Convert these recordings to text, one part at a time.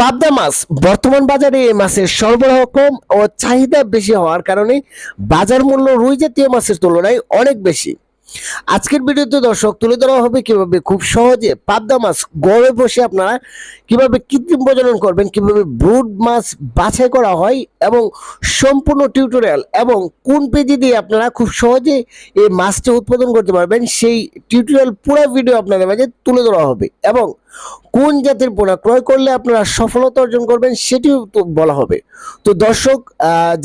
পাবদা মাছ বর্তমান বাজারে এই মাছের সরবরাহ কম ও চাহিদা বেশি হওয়ার কারণে বাজার মূল্য রুই জাতীয় মাছের তুলনায় অনেক বেশি। আজকের ভিডিওতে দর্শক তুলে ধরা হবে কীভাবে খুব সহজে পাবদা মাছ গড়ে বসে আপনারা কীভাবে কৃত্রিম প্রজনন করবেন, কীভাবে ব্রুড মাছ বাছাই করা হয় এবং সম্পূর্ণ টিউটোরিয়াল এবং কোন পেজে দিয়ে আপনারা খুব সহজে এই মাছটি উৎপাদন করতে পারবেন, সেই টিউটোরিয়াল পুরো ভিডিও আপনাদের মাঝে তুলে ধরা হবে এবং কোন জাতের পোনা ক্রয় করলে আপনারা সফলতা অর্জন করবেন সেটিও তো বলা হবে। তো দর্শক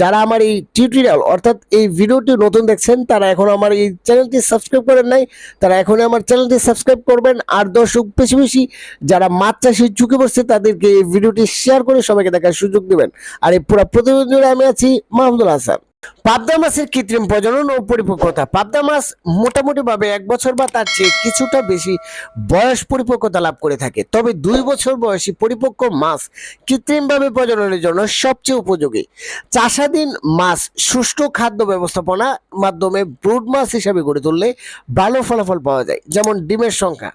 যারা আমার এই টিউটোরিয়াল অর্থাৎ এই ভিডিওটি নতুন দেখছেন, তারা এখন আমার এই চ্যানেলটি সাবস্ক্রাইব করেন নাই, তারা এখন আমার চ্যানেলটি সাবস্ক্রাইব করবেন। আর দর্শক, বেশি বেশি যারা মাছ চাষি ঝুঁকে পড়ছে, তাদেরকে এই ভিডিওটি শেয়ার করে সবাইকে দেখার সুযোগ দেবেন। আর এই পুরো প্রতিবেদন আমি আছি মাহমুদুল হাসান। পাবদা মাছের কৃত্রিম প্রজনন ও পরিপক্কতা। পাবদা মাছ মোটামুটি ভাবে এক বছর বা তার চেয়ে কিছুটা বেশি বয়স পরিপক্কতা লাভ করে থাকে। তবে দুই বছর বয়সী পরিপক্ক মাছ কৃত্রিমভাবে প্রজননের জন্য সবচেয়ে উপযোগী। চাষাধীন মাছ সুষ্ঠু খাদ্য ব্যবস্থাপনা মাধ্যমে ব্রুড মাছ হিসাবে গড়ে তুললে ভালো ফলাফল পাওয়া যায়, যেমন ডিমের সংখ্যা।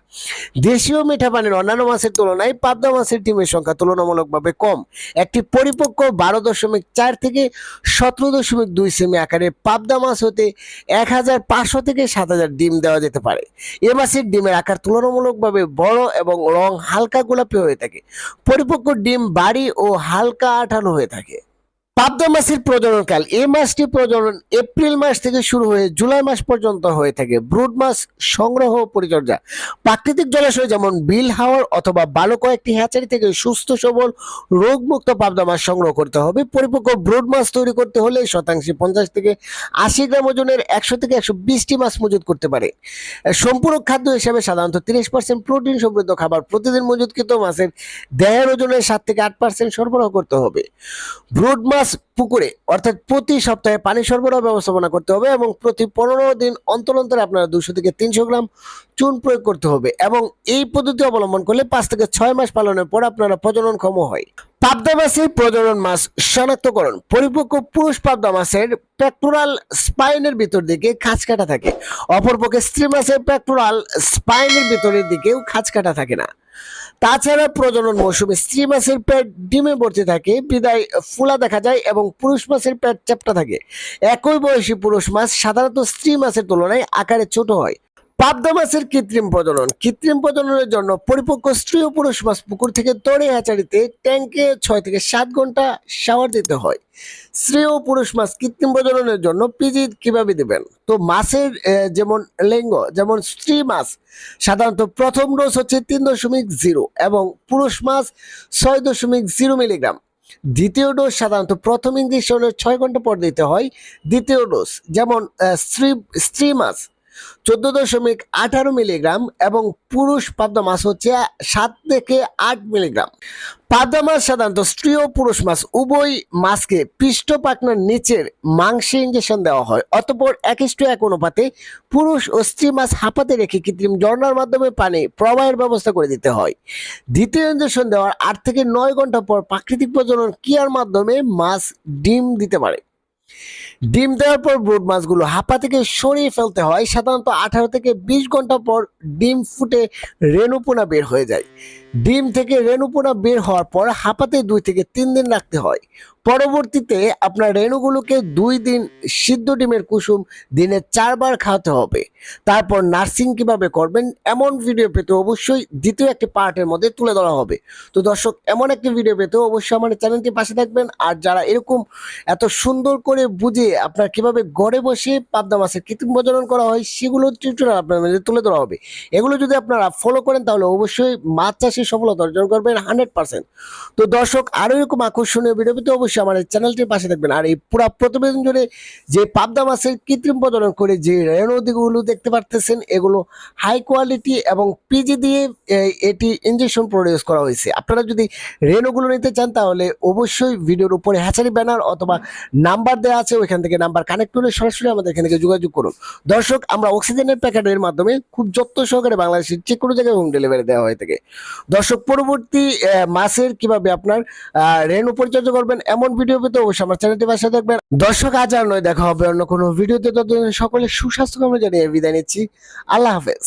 দেশীয় মিঠা পানির অন্যান্য মাছের তুলনায় পাবদা মাছের ডিমের সংখ্যা তুলনামূলকভাবে কম। একটি পরিপক্ক বারো দশমিক চার থেকে সতেরো দশমিক দুই সেমি আকারে পাবদা মাছ হতে এক হাজার পাঁচশো থেকে সাত হাজার ডিম দেওয়া যেতে পারে। এ মাছের ডিমের আকার তুলনামূলকভাবে বড় এবং রং হালকা গোলাপি হয়ে থাকে। পরিপক্ক ডিম বাড়ি ও হালকা আঠালো হয়ে থাকে। পাবদা মাছের প্রজননকাল। এই মাছটি প্রজনন এপ্রিল মাস থেকে শুরু হয়ে জুলাই মাস পর্যন্ত হয়ে থাকে। ব্রুড মাছ সংগ্রহ পরিচর্যা। প্রাকৃতিক জলাশয় যেমন বিল হাওয়ার অথবা ভালো কয়েকটি হ্যাচারি থেকে সুস্থ, সবল, রোগমুক্ত পাবদা মাছ সংগ্রহ করতে হবে। পরিপক্ক ব্রুড মাছ তৈরি করতে হলে শতাংশে পঞ্চাশ থেকে আশি গ্রাম ওজনের একশো থেকে একশো বিশটি মাছ মজুত করতে পারে। সম্পূরক খাদ্য হিসাবে সাধারণত তিরিশ পার্সেন্ট প্রোটিন সমৃদ্ধ খাবার প্রতিদিন মজুতকৃত মাছের দেহের ওজনের সাত থেকে আট পার্সেন্ট সরবরাহ করতে হবে। ব্রুড মাছ পুকুরে, অর্থাৎ প্রতি সপ্তাহে পানি সরবরাহ ব্যবস্থাপনা করতে হবে এবং প্রতি পনেরো দিন অন্তর অন্তরে আপনারা দুশো থেকে তিনশো গ্রাম চুন প্রয়োগ করতে হবে এবং এই পদ্ধতি অবলম্বন করলে পাঁচ থেকে ছয় মাস পালনের পর আপনারা প্রজননক্ষম হয়। পাবদা মাছের প্রজনন মাছ শনাক্তকরণ, পরিপক্ক পুরুষ পাবদা মাছের পেক্টোরাল স্পাইনের ভিতর দিকে খাঁচ কাটা থাকে। অপরপক্ষে স্ত্রী মাছের পেক্টোরাল স্পাইনের ভিতরের দিকেও খাঁচ কাটা থাকে না। তাছাড়া প্রজনন মৌসুমে স্ত্রী মাছের পেট ডিমে ভর্তি থাকে, বিদায় ফুলা দেখা যায় এবং পুরুষ মাছের পেট চ্যাপ্টা থাকে। একই বয়সী পুরুষ মাছ সাধারণত স্ত্রী মাছের তুলনায় আকারে ছোট হয়। পাবদা মাছের কৃত্রিম প্রজনন। কৃত্রিম প্রজননের জন্য পরিপক্ক স্ত্রী ও পুরুষ মাছ পুকুর থেকে তরে হ্যাচারিতে ট্যাঙ্কে ছয় থেকে সাত ঘণ্টা শাওয়ার দিতে হয়। স্ত্রী ও পুরুষ মাছ কৃত্রিম প্রজননের জন্য পিজি কীভাবে দেবেন? তো মাছের যেমন লিঙ্গ, যেমন স্ত্রী মাছ, সাধারণত প্রথম ডোজ হচ্ছে তিন দশমিক জিরো এবং পুরুষ মাছ ছয় দশমিক জিরো মিলিগ্রাম। দ্বিতীয় ডোজ সাধারণত প্রথম ইঞ্জেকশনের ছয় ঘণ্টা পর দিতে হয় দ্বিতীয় ডোজ যেমন স্ত্রী স্ত্রী মাছ চোদ্দ দশমিক আঠারো মিলিগ্রাম এবং পুরুষ পাবদা মাছ হচ্ছে সাত থেকে আট মিলিগ্রাম। পাবদা মাছ সাধারণত স্ত্রী ও পুরুষ মাছ, উভয় মাছকে পৃষ্ঠ পাকনার নিচের মাংসে ইঞ্জেকশন দেওয়া হয়। অতপর এক ইস্টু এক অনুপাতে পুরুষ ও স্ত্রী মাছ হাঁপাতে রেখে কৃত্রিম ঝর্ণার মাধ্যমে পানি প্রবাহের ব্যবস্থা করে দিতে হয়। দ্বিতীয় ইঞ্জেকশন দেওয়ার আট থেকে নয় ঘণ্টা পর প্রাকৃতিক প্রজনন ক্রিয়ার মাধ্যমে মাছ ডিম দিতে পারে। ডিম দেওয়ার পর ব্রুড মাছগুলো হাপা থেকে সরিয়ে ফেলতে হয়। সাধারণত আঠারো থেকে বিশ ঘণ্টা পর ডিম ফুটে রেণুপোনা বের হয়ে যায়। ডিম থেকে রেণুপোনা বের হওয়ার পর হাঁপাতে দুই থেকে তিন দিন রাখতে হয়। পরবর্তীতে আপনার রেণুগুলোকে দুই দিন সিদ্ধ ডিমের কুসুম দিনে চারবার খাওয়াতে হবে। তারপর নার্সিং কীভাবে করবেন এমন ভিডিও পেতে অবশ্যই দ্বিতীয় একটি পার্টের মধ্যে তুলে ধরা হবে। তো দর্শক, এমন একটি ভিডিও পেতে অবশ্যই আমার চ্যানেলটি পাশে থাকবেন। আর যারা এরকম এত সুন্দর করে বুঝে আপনার কীভাবে ঘরে বসে পাবদা মাছের কৃত্রিম প্রজনন করা হয়, সেগুলো টিউটোরিয়াল আপনার মধ্যে তুলে ধরা হবে। এগুলো যদি আপনারা ফলো করেন, তাহলে অবশ্যই মাছ চাষে সফলতা অর্জন করবেন হান্ড্রেড পার্সেন্ট তো দর্শক, আরও এরকম আকর্ষণীয় ভিডিও পেতে অবশ্যই আমার চ্যানেলটির পাশে থাকবেন। আর এই পুরো প্রতিবেদন জুড়ে যে পাবদা মাছের কৃত্রিম প্রজনন করে যে রেণুদিগুলো দেখতে পারতেছেন, এগুলো হাই কোয়ালিটি এবং পিজি দিয়ে এটি ইঞ্জেকশন প্রডিউস করা হয়েছে। আপনারা যদি রেণুগুলো নিতে চান, তাহলে অবশ্যই ভিডিওর উপরে হ্যাচারি ব্যানার অথবা নাম্বার দেওয়া আছে, ওইখান থেকে নাম্বার কানেক্ট করে সরাসরি আমাদের এখান থেকে যোগাযোগ করুন। দর্শক, আমরা অক্সিজেনের প্যাকেটের মাধ্যমে খুব যত্ন সহকারে বাংলাদেশের যে কোনো জায়গায় হোম ডেলিভারি দেওয়া হয়ে থাকে। দর্শক, পরবর্তী মাসের কীভাবে আপনার রেণু পরিচর্যা করবেন, এমন ভিডিও পেতে অবশ্যই আমার চ্যানেলটি পাশে দেখবেন। দর্শক, আজ আর নয়, দেখা হবে অন্য কোনো ভিডিওতে ততদিন সকলে সুস্বাস্থ্য কামনা জানিয়ে বিদায় নিচ্ছি। আল্লাহ হাফেজ।